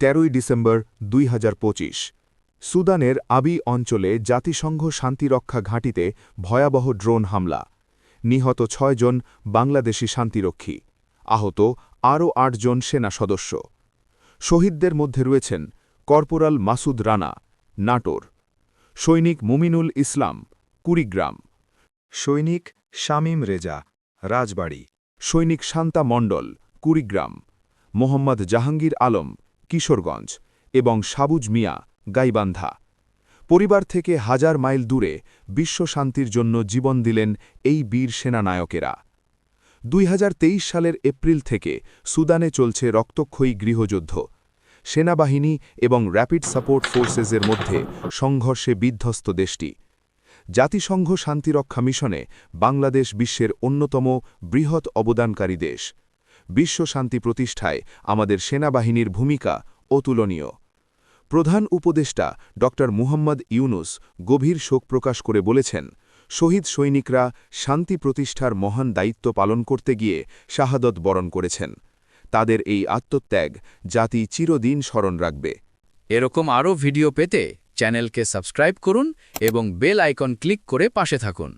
তেরোই ডিসেম্বর দুই হাজার পঁচিশ। সুদানের আবি অঞ্চলে জাতিসংঘ শান্তিরক্ষা ঘাঁটিতে ভয়াবহ ড্রোন হামলা। নিহত ছয়জন বাংলাদেশি শান্তিরক্ষী। আহত আরও আটজন সেনা সদস্য। শহীদদের মধ্যে রয়েছেন কর্পোরাল মাসুদ রানা, নাটোর। সৈনিক মুমিনুল ইসলাম, কুড়িগ্রাম। সৈনিক শামীম রেজা, রাজবাড়ী। সৈনিক শান্তা মণ্ডল, কুড়িগ্রাম। মোহাম্মদ জাহাঙ্গীর আলম কিশোরগঞ্জ এবং সাবুজ মিয়া, গাইবান্ধা। পরিবার থেকে হাজার মাইল দূরে বিশ্ব শান্তির জন্য জীবন দিলেন এই বীর সেনানায়কেরা। দুই হাজার তেইশ সালের এপ্রিল থেকে সুদানে চলছে রক্তক্ষয়ী গৃহযুদ্ধ। সেনাবাহিনী এবং র্যাপিড সাপোর্ট ফোর্সেসের মধ্যে সংঘর্ষে বিধ্বস্ত দেশটি। জাতিসংঘ শান্তিরক্ষা মিশনে বাংলাদেশ বিশ্বের অন্যতম বৃহৎ অবদানকারী দেশ। বিশ্ব শান্তি প্রতিষ্ঠায় আমাদের সেনাবাহিনীর ভূমিকা অতুলনীয়। প্রধান উপদেষ্টা ড. মুহাম্মদ ইউনুস গভীর শোক প্রকাশ করে বলেছেন, শহীদ সৈনিকরা শান্তি প্রতিষ্ঠার মহান দায়িত্ব পালন করতে গিয়ে শাহাদত বরণ করেছেন। তাদের এই আত্মত্যাগ জাতি চিরদিন স্মরণ রাখবে। এরকম আরও ভিডিও পেতে চ্যানেলকে সাবস্ক্রাইব করুন এবং বেল আইকন ক্লিক করে পাশে থাকুন।